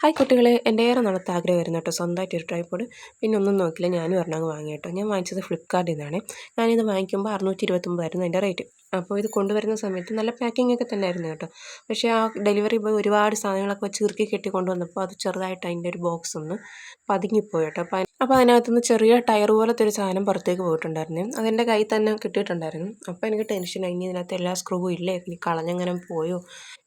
Hi കുട്ടികളെ എന്റെ ഏറെ നടത്ത ആഗ്രഹമായിരുന്നു കേട്ടോ സ്വന്തമായിട്ട് ഒരു ട്രൈപ്പോഡ് പിന്നെ ഒന്നും നോക്കില്ല ഞാനും ഒരെണ്ണം വാങ്ങി കേട്ടോ ഞാൻ വാങ്ങിച്ചത് ഫ്ലിപ്കാർട്ടിൽ നിന്നാണ്. ഞാനിത് വാങ്ങിക്കുമ്പോൾ അറുന്നൂറ്റി ഇരുപത്തൊമ്പതായിരുന്നു അതിന്റെ റേറ്റ് അപ്പോൾ ഇത് കൊണ്ടുവരുന്ന സമയത്ത് നല്ല പാക്കിംഗ് ഒക്കെ തന്നെ ആയിരുന്നു കേട്ടോ. പക്ഷേ ആ ഡെലിവറി ബോയ് ഒരുപാട് സാധനങ്ങളൊക്കെ വെച്ച് ഇറുക്കി കെട്ടി കൊണ്ടുവന്നപ്പോൾ അത് ചെറുതായിട്ട് അതിന്റെ ഒരു ബോക്സ് ഒന്ന് പതുങ്ങിപ്പോയി കേട്ടോ. അപ്പോൾ അപ്പോൾ അതിനകത്തുനിന്ന് ചെറിയ ടയർ പോലത്തെ ഒരു സാധനം പുറത്തേക്ക് പോയിട്ടുണ്ടായിരുന്നു. അതെന്റെ കയ്യിൽ തന്നെ കിട്ടിയിട്ടുണ്ടായിരുന്നു. അപ്പോൾ എനിക്ക് ടെൻഷനായി ഇനി ഇതിനകത്ത് എല്ലാ സ്ക്രൂവും ഇല്ലേ? ഇനി കളഞ്ഞങ്ങനെ പോയോ?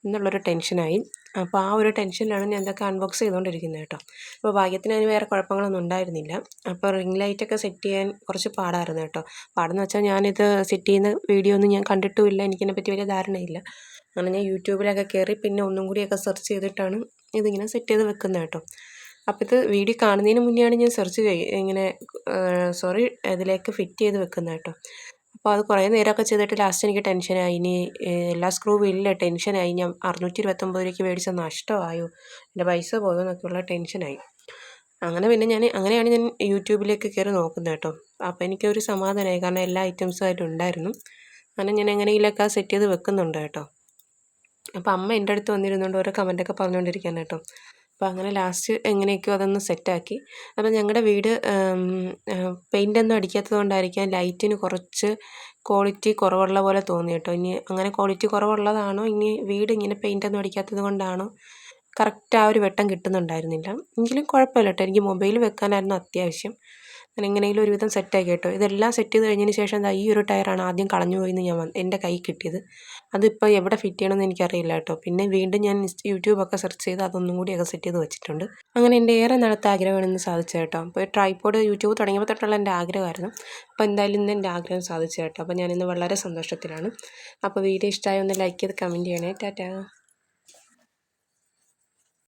എന്നുള്ളൊരു ടെൻഷനായി അപ്പോൾ ആ ഒരു ടെൻഷനിലാണ് ഞാൻ ഇതൊക്കെ അൺബോക്സ് ചെയ്തുകൊണ്ടിരിക്കുന്നത് കേട്ടോ. അപ്പോൾ ഭാഗ്യത്തിന് അതിന് വേറെ കുഴപ്പങ്ങളൊന്നും ഉണ്ടായിരുന്നില്ല. അപ്പോൾ റിംഗ് ലൈറ്റൊക്കെ സെറ്റ് ചെയ്യാൻ കുറച്ച് പാടായിരുന്നു കേട്ടോ. പാടെന്ന് വെച്ചാൽ ഞാനിത് സെറ്റ് ചെയ്യുന്ന വീഡിയോ ഒന്നും ഞാൻ കണ്ടിട്ടുമില്ല. എനിക്കിതിനെപ്പറ്റി വലിയ ധാരണയില്ല. അങ്ങനെ ഞാൻ യൂട്യൂബിലൊക്കെ കയറി പിന്നെ ഒന്നും കൂടിയൊക്കെ സെർച്ച് ചെയ്തിട്ടാണ് ഇതിങ്ങനെ സെറ്റ് ചെയ്ത് വെക്കുന്നത് കേട്ടോ. അപ്പോൾ ഇത് വീഡിയോ കാണുന്നതിന് മുന്നെയാണ് ഞാൻ സെർച്ച് ഇങ്ങനെ സോറി ഇതിലേക്ക് ഫിറ്റ് ചെയ്ത് വെക്കുന്നത് കേട്ടോ. അപ്പോൾ അത് കുറേ നേരമൊക്കെ ചെയ്തിട്ട് ലാസ്റ്റ് എനിക്ക് ടെൻഷനായി. ഇനി എല്ലാ സ്ക്രൂവും ഇല്ല ടെൻഷനായി. ഞാൻ അറുന്നൂറ്റി ഇരുപത്തൊമ്പത് രൂപയ്ക്ക് മേടിച്ച നഷ്ടമായോ എന്റെ പൈസ പോയോ എന്നൊക്കെയുള്ള ടെൻഷനായി. അങ്ങനെ പിന്നെ ഞാൻ അങ്ങനെയാണ് ഞാൻ യൂട്യൂബിലേക്ക് കയറി നോക്കുന്നത് കേട്ടോ. അപ്പോൾ എനിക്കൊരു സമാധാനമായി കാരണം എല്ലാ ഐറ്റംസും ആയിട്ട് ഉണ്ടായിരുന്നു അങ്ങനെ ഞാൻ എങ്ങനെയെങ്കിലുമൊക്കെ സെറ്റ് ചെയ്ത് വെക്കുന്നുണ്ട് കേട്ടോ. അപ്പോൾ അമ്മ എന്റെ അടുത്ത് വന്നിരുന്നുകൊണ്ട് ഓരോ കമന്റൊക്കെ പറഞ്ഞുകൊണ്ടിരിക്കുകയാണ് കേട്ടോ. അപ്പോൾ അങ്ങനെ ലാസ്റ്റ് എങ്ങനെയൊക്കെയോ അതൊന്ന് സെറ്റാക്കി അപ്പോൾ ഞങ്ങളുടെ വീട് പെയിന്റ് ഒന്നും അടിക്കാത്തത് കൊണ്ടായിരിക്കാം ലൈറ്റിന് കുറച്ച് ക്വാളിറ്റി കുറവുള്ള പോലെ തോന്നി കേട്ടോ. ഇനി അങ്ങനെ ക്വാളിറ്റി കുറവുള്ളതാണോ? ഇനി വീട് ഇങ്ങനെ പെയിന്റൊന്നും അടിക്കാത്തത് കൊണ്ടാണോ? കറക്റ്റ് ആ ഒരു വെട്ടം കിട്ടുന്നുണ്ടായിരുന്നില്ല. എങ്കിലും കുഴപ്പമില്ല കേട്ടോ. എനിക്ക് മൊബൈൽ വെക്കാനായിരുന്നു അത്യാവശ്യം. ഞാൻ എങ്ങനെയെങ്കിലും ഒരുവിധം സെറ്റാക്കി കേട്ടോ. ഇതെല്ലാം സെറ്റ് ചെയ്ത് കഴിഞ്ഞതിന് ശേഷം എന്താ ഈ ഒരു ടയറാണ് ആദ്യം കളഞ്ഞു പോയിന്ന് ഞാൻ എന്റെ കൈ കിട്ടിയത്. അതിപ്പോൾ എവിടെ ഫിറ്റ് ചെയ്യണമെന്ന് എനിക്കറിയില്ല കേട്ടോ. പിന്നെ വീണ്ടും ഞാൻ യൂട്യൂബൊക്കെ സെർച്ച് ചെയ്ത് അതൊന്നും കൂടിയൊക്കെ സെറ്റ് ചെയ്ത് വെച്ചിട്ടുണ്ട്. അങ്ങനെ എന്റെ ഏറെ നാളത്തെ ആഗ്രഹമാണെന്ന് സാധിച്ചു കേട്ടോ. അപ്പോൾ ട്രൈപോഡ് യൂട്യൂബ് തുടങ്ങിയപ്പോൾ തൊട്ടുള്ള എന്റെ ആഗ്രഹമായിരുന്നു. അപ്പോൾ എന്തായാലും ഇന്ന് എന്റെ ആഗ്രഹം സാധിച്ചു കേട്ടോ. അപ്പോൾ ഞാനിന്ന് വളരെ സന്തോഷത്തിലാണ്. അപ്പോൾ വീഡിയോ ഇഷ്ടമായി ഒന്ന് ലൈക്ക് ചെയ്ത് കമന്റ് ചെയ്യണേ. ടാറ്റാ.